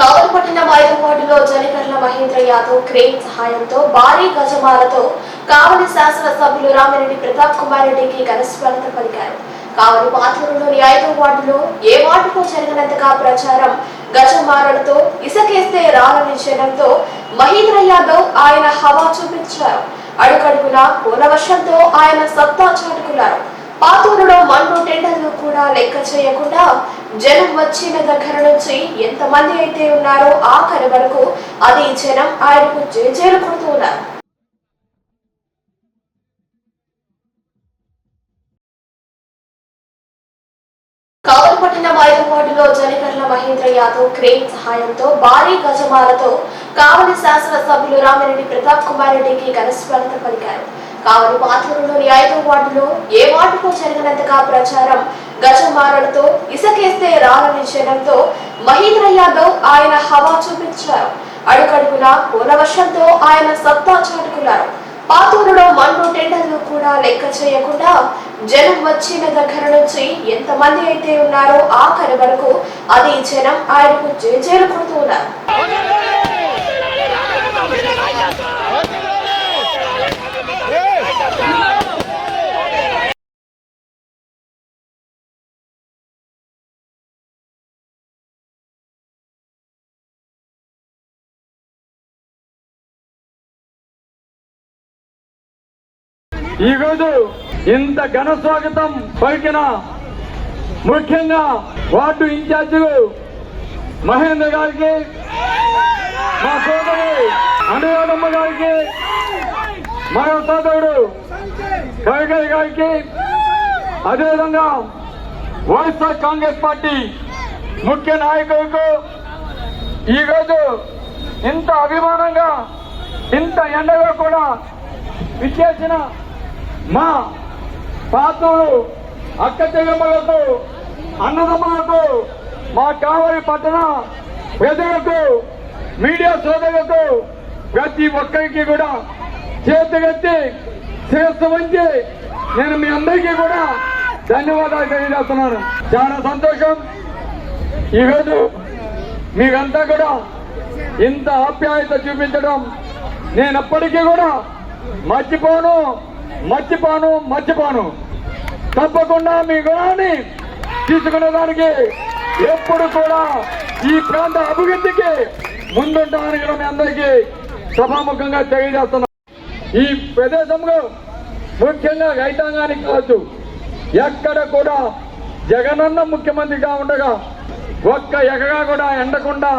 కావలపట్టిన వాయువాడులో జనగర్ల మహేంద్ర యాదవ్ క్రేన్ సహాయంతో భారీ గజమాలతో కావలి శాసనసభ్యులు రామిరెడ్డి ప్రతాప్ కుమార్ రెడ్డికి ఘనస్వాగతం పలికారు. కావలి పాతూరులోని ఐదో వార్డులో ఏ వార్డుకు జరిగినంతగా ప్రచారం గజమాలలతో ఇసకేస్తే రాలని జనంతో మహేంద్ర యాదవ్ ఆయన హవా చూపించారు. అడుగడుగున పూలవర్షంతో ఆయన సత్తా చాటుకున్నారు. పాతూరులో మన్ను టెండర్లు కూడా లెక్క చేయకుండా జనం వచ్చిన దగ్గర నుంచి ఎంతమంది అయితే ఉన్నారో ఆఖరి వరకు అది జనం ఆయనకు జేజేలు కొడుతూ ఉన్నారు కావలపట్టిన జనగర్ల మహేంద్ర యాదవ్ క్రేన్ సహాయంతో భారీ గజమాలతో కావలి శాసనసభ్యులు రామిరెడ్డి ప్రతాప్ కుమార్ రెడ్డికి ఘనస్వాగతం పలికారు. కావలి పాతూరులోని ఐదో వార్డులో ఏ వార్డుకు జరిగినంతగా ప్రచారం గజమాలలతో ఇసకేస్తే రాలని జనంతో మహేంద్ర యాదవ్ ఆయన హవా చూపించారు. అడుగడుగున పూలవర్షంతో ఆయన సత్తా చాటుకున్నారు. పాతూరులో మన్ను టెండర్లు కూడా లెక్క చేయకుండా జనం వచ్చిన దగ్గర నుంచి ఎంతమంది అయితే ఉన్నారో ఆఖరి వరకు అది జనం ఆయనకు జేజేలు కొడుతూ ఉన్నారు. ఈ ఇంత ఘన స్వాగతం పలికిన ముఖ్యంగా వార్డు ఇన్ఛార్జీలు మహేంద్ర గారికి మా సోదరు అనురాధమ్మ గారికి మరో సోదరుడు కవిగారి గారికి అదేవిధంగా వైఎస్ఆర్ కాంగ్రెస్ పార్టీ ముఖ్య నాయకులకు ఈరోజు ఇంత అభిమానంగా ఇంత ఎండగా కూడా విచ్చేసిన మా పాత్రలు అక్క చెల్లెమ్మలకు అన్నదమ్ములకు మా కావలి పట్టణ ప్రజలకు మీడియా సోదరులకు ప్రతి ఒక్కరికి కూడా చేతగట్టి శిరస్సు వంచి నేను మీ అందరికీ కూడా ధన్యవాదాలు తెలియజేస్తున్నాను. చాలా సంతోషం. ఈరోజు మీరంతా కూడా ఇంత ఆప్యాయత చూపించడం నేను ఎప్పటికీ కూడా మర్చిపోను. మర్చిపోను మర్చిపోను. తప్పకుండా మీ గుణాన్ని తీసుకునే దానికి ఎప్పుడు కూడా ఈ ప్రాంత అభివృద్ధికి ముందుంటామని కూడా మీ అందరికీ సభాముఖంగా తెలియజేస్తున్నాను ఈ ప్రదేశంలో ముఖ్యంగా రైతాంగానికి కావచ్చు ఎక్కడ కూడా జగనన్న ముఖ్యమంత్రిగా ఉండగా ఒక్క ఎకరా కూడా ఎండకుండా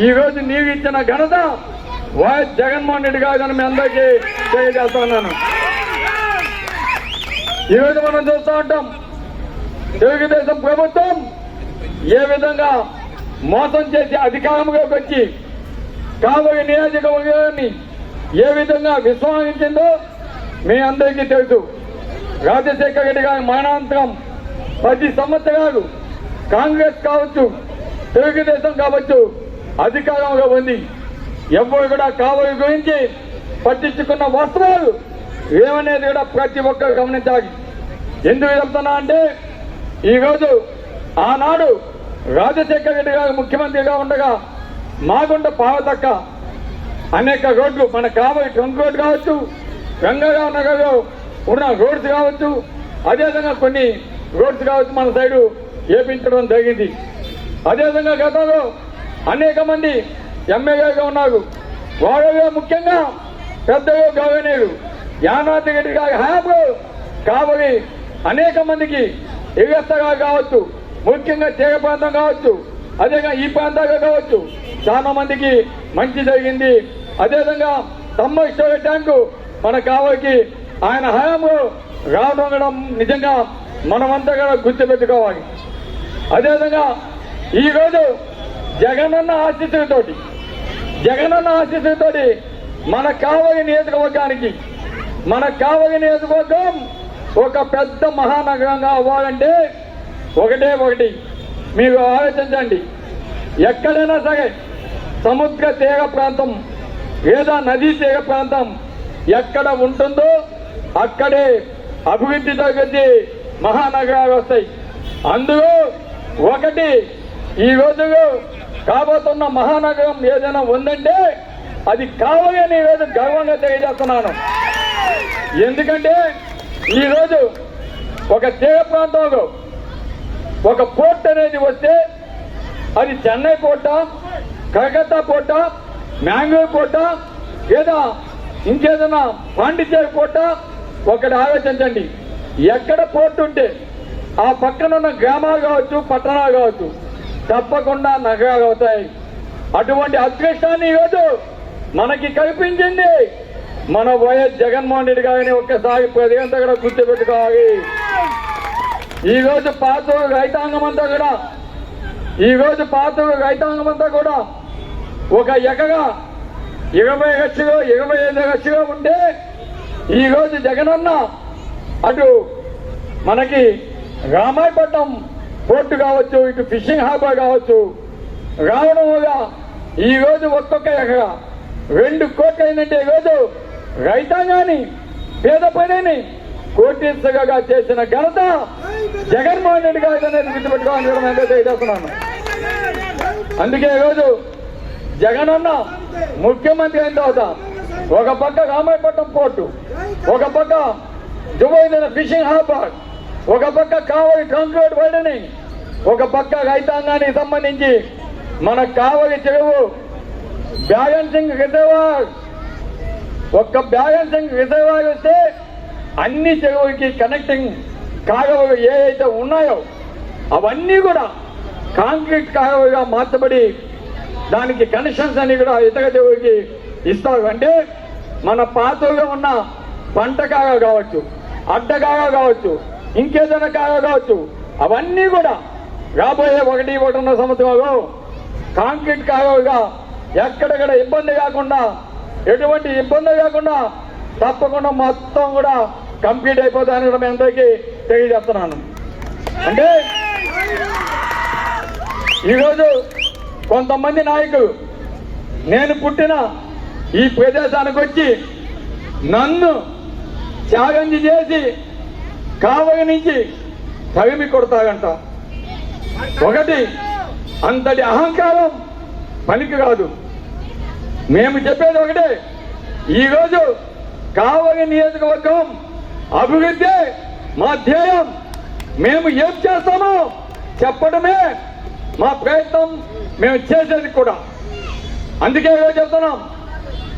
ఈ రోజు నీవు ఇచ్చిన ఘనత వైఎస్ జగన్మోహన్ రెడ్డి కాదని మీ అందరికీ తెలియజేస్తా ఉన్నాను ఈరోజు మనం చూస్తూ ఉంటాం తెలుగుదేశం ప్రభుత్వం ఏ విధంగా మోసం చేసి అధికారంలోకి వచ్చి కాబోయే నియోజకవర్గాన్ని ఏ విధంగా విశ్వాసించిందో మీ అందరికీ తెలుసు. రాజశేఖర రెడ్డి గారి మరణాంతరం పది సంవత్సరాలు కాంగ్రెస్ కావచ్చు తెలుగుదేశం కావచ్చు అధికారంలో ఉంది. ఎవరు కూడా కావలి గురించి పట్టించుకున్న వస్త్రాలు ఏమనేది కూడా ప్రతి ఒక్కరు గమనించాలి. ఎందుకు చెప్తున్నా అంటే ఈరోజు ఆనాడు రాజశేఖర రెడ్డి గారు ముఖ్యమంత్రిగా ఉండగా మాగుంట పావతక్క అనేక రోడ్లు మన కావలి ట్రంక్ రోడ్ కావచ్చు గంగారావు నగర్లో ఉన్న రోడ్స్ కావచ్చు అదేవిధంగా కొన్ని రోడ్స్ కావచ్చు మన సైడు చేపించడం జరిగింది. అదేవిధంగా గతంలో అనేక మంది ఎమ్మెల్యేగా ఉన్నారు వాడలో ముఖ్యంగా పెద్దగా గవర్నరు యానాథ్ రెడ్డి గారి హయాంలో కావలి అనేక మందికి ఇవ్వస్తగా కావచ్చు ముఖ్యంగా తీగ ప్రాంతం కావచ్చు అదేవిధంగా ఈ ప్రాంతాల్లో కావచ్చు చాలా మందికి మంచి జరిగింది. అదేవిధంగా తమ్మ స్టోరేజ్ ట్యాంకు మన కావలికి ఆయన హయాంలో రావడం నిజంగా మనమంతా కూడా గుర్తుపెట్టుకోవాలి. అదేవిధంగా ఈరోజు జగనన్న ఆశీస్సులతోటి జగనన్న ఆశీస్సులతోటి మన కావలి నియోజకవర్గానికి మన కావలి నియోజకవర్గం ఒక పెద్ద మహానగరంగా అవ్వాలంటే ఒకటే ఒకటి. మీరు ఆలోచించండి. ఎక్కడైనా సరే సముద్ర తీర ప్రాంతం లేదా నదీ తీర ప్రాంతం ఎక్కడ ఉంటుందో అక్కడే అభివృద్ధి తగ్గించి మహానగరాలు వస్తాయి. అందులో ఒకటి ఈ రోజులో కాబోతున్న మహానగరం ఏదైనా ఉందంటే అది కావాలి నేను గర్వంగా తెలియజేస్తున్నాను. ఎందుకంటే ఈరోజు ఒక తీర ప్రాంతంలో ఒక పోర్ట్ అనేది వస్తే అది Chennai port Calcutta port Mangalore port లేదా ఇంకేదైనా పాండిచేరి పోర్ట ఒకటి ఆలోచించండి. ఎక్కడ పోర్ట్ ఉంటే ఆ పక్కన ఉన్న గ్రామాలు కావచ్చు పట్టణాలు కావచ్చు తప్పకుండా నగరాలు అవుతాయి అటువంటి అదృష్టాన్ని ఈరోజు మనకి కల్పించింది మన వైఎస్ జగన్మోహన్ రెడ్డి గారిని ఒక్కసారి ప్రజలంతా కూడా గుర్తుపెట్టుకోవాలి. ఈరోజు పాత రైతాంగం అంతా కూడా ఈ రోజు పాత రైతాంగం అంతా కూడా ఒక ఎకగా ఇరవై లక్షలు ఇరవై ఐదు లక్షలు ఉంటే ఈరోజు జగనన్న అటు మనకి రామాయపట్నం పోర్టు కావచ్చు ఇటు ఫిషింగ్ హార్బర్ కావచ్చు. రావడం వల్ల ఈ రోజు ఒక్కొక్క ఎకరా. రెండు కోట్లు అయిందంటే ఈరోజు రైతాంగాన్ని పేద పనిని కోటీశ్వరగా చేసిన ఘనత జగన్మోహన్ రెడ్డి గారు అనేది గుర్తుపెట్టుకోవాలని కూడా నేను తెలియజేస్తున్నాను. అందుకే ఈరోజు జగన్ అన్న ముఖ్యమంత్రి అయిన తర్వాత ఒక పక్క రామాయపట్నం పోర్టు ఒక పక్క దుబాయ్ ఫిషింగ్ హార్బర్ ఒక పక్క కావలి ట్రంక్ రోడ్ ఒక పక్క రైతాంగానికి సంబంధించి మన కావలి చెరువు బ్యాలెన్సింగ్ రిజర్వాయర్. ఒక్క బ్యాలెన్సింగ్ రిజర్వాయర్ వస్తే అన్ని చెరువులకి కనెక్టింగ్ కాలువలు ఏవైతే ఉన్నాయో అవన్నీ కూడా కాంక్రీట్ కాలువగా మార్చబడి దానికి కనెక్షన్స్ అన్ని కూడా ఇతర చెరువులకి ఇస్తారు. అంటే మన పాతలో ఉన్న పంట కావచ్చు అడ్డకాగా కావచ్చు ఇంకేదైనా కావచ్చు అవన్నీ కూడా రాబోయే ఒకటి ఒకటిన్నర సంవత్సరంలో కాంక్రీట్ కాలువగా ఎక్కడెక్కడ ఇబ్బంది కాకుండా ఎటువంటి ఇబ్బంది కాకుండా తప్పకుండా మొత్తం కూడా కంప్లీట్ అయిపోతాయని కూడా మీ అందరికీ తెలియజేస్తున్నాను. అంటే ఈరోజు కొంతమంది నాయకులు నేను పుట్టిన ఈ ప్రదేశానికి వచ్చి నన్ను త్యాగం చేసి కావలి నుంచి తగిమి కొడతాగంట ఒకటి అంతటి అహంకారం పనికి కాదు మేము చెప్పేది ఒకటే ఈరోజు కావలి నియోజకవర్గం అభివృద్ధి మా ధ్యేయం. మేము ఏం చేస్తామో చెప్పడమే మా ప్రయత్నం మేము చేసేది కూడా. అందుకే ఈరోజు చెప్తున్నాం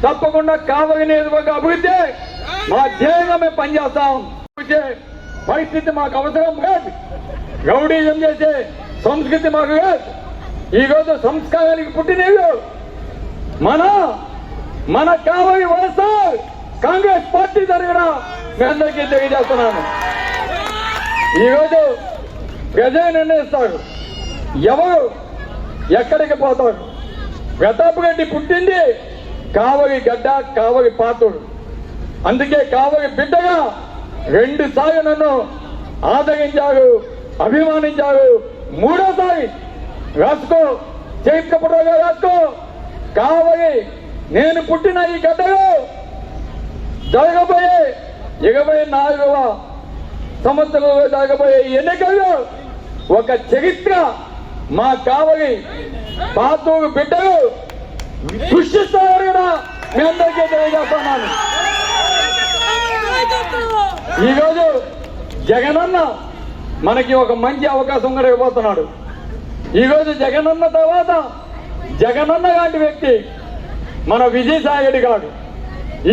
తప్పకుండా కావలి నియోజకవర్గ అభివృద్ధి మా ధ్యేయంగా మేము పనిచేస్తాం. పరిస్థితి మాకు అవసరం కాదు. రౌడీజం చేసే సంస్కృతి మాకు కాదు. ఈరోజు సంస్కారానికి పుట్టినవి మన మన కావలి వలస కాంగ్రెస్ పార్టీ తరగడ మీ అందరికీ తెలియజేస్తున్నాను. ఈరోజు ప్రజలు నిర్ణయిస్తారు. ఎవరు ఎక్కడికి పోతారు? ప్రతాప్ రెడ్డి పుట్టింది కావలి గడ్డ కావలి పాత్రుడు. అందుకే కావలి బిడ్డగా రెండు సార్లు నన్ను ఆదరించారు అభిమానించారు. మూడోసారి రాసుకో చేయించకపోవడం రాసుకో. కావలి నేను పుట్టిన ఈ గడ్డలో జరగబోయే ఇరవై నాలుగవ సంవత్సరంలో జరగబోయే ఎన్నికల్లో ఒక చరిత్ర మా కావలి పాతూరు బిడ్డలు సృష్టిస్తారు కూడా మీ అందరికీ తెలియజేస్తున్నాను. ఈరోజు జగనన్న మనకి ఒక మంచి అవకాశం కూడా ఇవ్వబోతున్నాడు. ఈరోజు జగనన్న తర్వాత జగనన్న లాంటి వ్యక్తి మన విజయసాయి రెడ్డి గారు.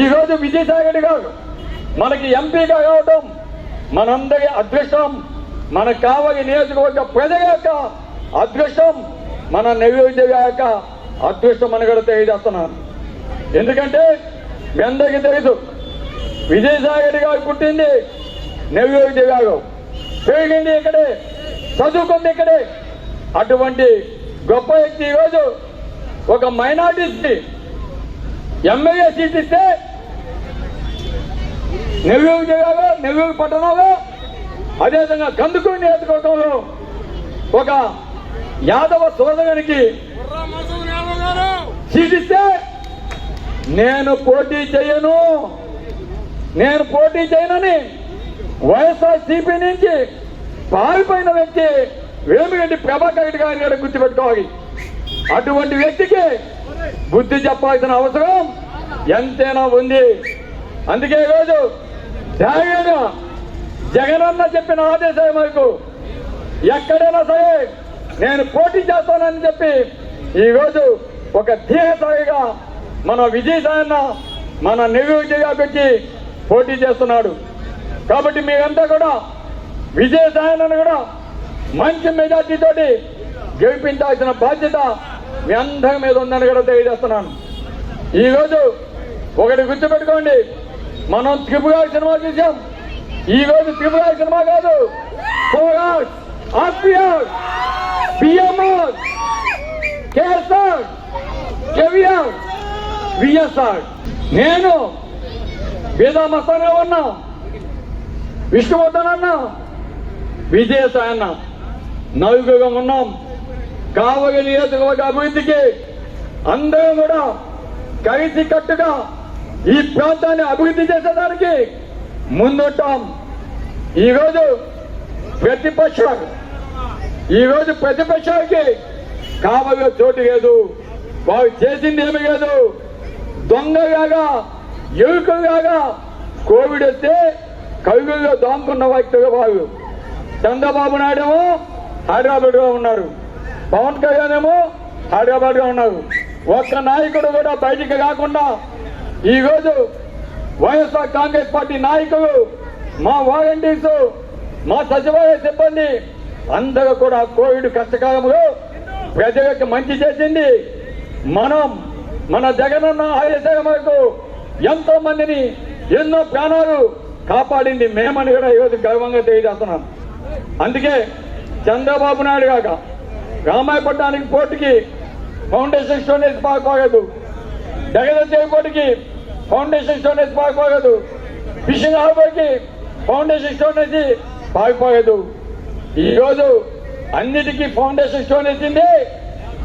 ఈరోజు విజయసాయి రెడ్డి గారు మనకి ఎంపీగా కావడం మనందరి అదృష్టం మన కావలి నియోజకవర్గ ప్రజల యొక్క అదృష్టం మన నెల్లూరు యొక్క అదృష్టం అని కూడా తెలియజేస్తున్నాను. ఎందుకంటే మీ అందరికీ తెలుసు విజయసాగర్ గారు పుట్టింది నెల్లూరు జిల్లాలో. పెరిగింది ఇక్కడే చదువుకుంది ఇక్కడే. అటువంటి గొప్ప వ్యక్తి ఈరోజు ఒక మైనార్టీస్ని ఎమ్మెల్యే సీట్ ఇస్తే నెల్లూరు జిల్లాలో నెల్లూరు పట్టణంలో అదేవిధంగా కందుకూరు నియోజకవర్గంలో ఒక యాదవ సోదరునికి సీటిస్తే నేను పోటీ చేయను. నేను పోటీ చేయనని వైఎస్ఆర్ సిపి నుంచి పారిపోయిన వ్యక్తి వేమిరెడ్డి ప్రభాకర్ రెడ్డి గారి గారు గుర్తుపెట్టుకోవాలి. అటువంటి వ్యక్తికి బుద్ధి చెప్పాల్సిన అవసరం ఎంతైనా ఉంది. అందుకే ఈరోజు ధైర్యంగా జగనన్న చెప్పిన ఆదేశం వరకు ఎక్కడైనా సరే నేను పోటీ చేస్తానని చెప్పి ఈరోజు ఒక ధీరసాయిగా మన విజయసాయన్న మన నెల్లూరు పెట్టి పోటీ చేస్తున్నాడు. కాబట్టి మీరంతా కూడా విజయసాయన్నను కూడా మంచి మెజార్టీతోటి గెలిపించాల్సిన బాధ్యత మీ అందరి మీద ఉందని కూడా తెలియజేస్తున్నాను. ఈరోజు ఒకటి గుర్తుపెట్టుకోండి. మనం త్రిపుర సినిమా చూసాం ఈ రోజు త్రిపుర సినిమా కాదు. ఫోరాస్ R P R B M R K S R K V R V S R. నేను వేదా మస్తాన్గా ఉన్నా. విష్ణువర్ధన్ అన్న విజయసాయి అన్న నలుగురుగా ఉన్నాం. కావగ నియోజకవర్గ అభివృద్ధికి అందరం కూడా కలిసి కట్టుగా ఈ ప్రాంతాన్ని అభివృద్ధి చేసేదానికి ముందుంటాం. ఈరోజు ప్రతిపక్షం ఈరోజు ప్రతిపక్షానికి కావలిలో చోటు లేదు. వారు చేసింది ఏమి లేదు. దొంగలాగా ఎరుకలాగా కోవిడ్ వస్తే కవిగా దాముకున్న వ్యక్తులు బాగు. చంద్రబాబు నాయుడు ఏమో హైదరాబాద్లో ఉన్నారు. పవన్ కళ్యాణ్ ఏమో హైదరాబాద్లో ఉన్నారు. ఒక్క నాయకుడు కూడా బయటికి కాకుండా ఈ రోజు వైఎస్ఆర్ కాంగ్రెస్ పార్టీ నాయకులు మా వాలంటీర్స్ మా సచివాలయ సిబ్బంది అందరూ కూడా కోవిడ్ కష్టకాలంలో ప్రజలకు మంచి చేసింది. మనం మన జగనన్న ఆదేశాల వరకు ఎంతో మందిని ఎన్నో ప్రాణాలు కాపాడింది మేమని కూడా ఈరోజు గర్వంగా తెలియజేస్తున్నాను. అందుకే చంద్రబాబు నాయుడు కాక రామాయపట్నానికి పోటీకి ఫౌండేషన్ స్టోనేజ్ పాకపోలేదు జగదంజయ పోటీకి ఫౌండేషన్ స్టోనేజ్ పాకపోలేదు ఫిషింగ్ హార్బర్కి ఫౌండేషన్ స్టోనేజ్ పాకపోలేదు ఈరోజు అన్నిటికీ ఫౌండేషన్ స్టోన్ ఇచ్చింది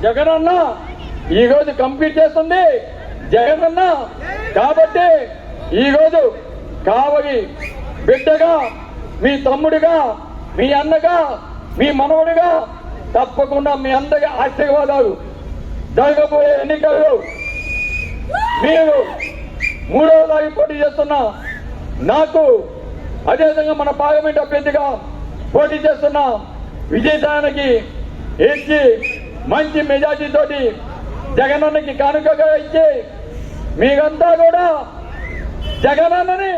జగనన్న. అన్న ఈరోజు కంప్లీట్ చేస్తుంది. జగనన్న! కాబట్టి ఈరోజు కావలి బిడ్డగా మీ తమ్ముడిగా మీ అన్నగా మీ మనవడిగా తప్పకుండా మీ అందరి ఆశీర్వాదాలు జరగబోయే ఎన్నికల్లో మీరు మూడవ తారీఖు పోటీ చేస్తున్న నాకు అదేవిధంగా మన పార్లమెంట్ అభ్యర్థిగా పోటీ చేస్తున్న విజయసాయానికి ఇచ్చి మంచి మెజార్టీ తోటి జగనన్నకి కానుకగా ఇచ్చి మీరంతా కూడా జగనన్నని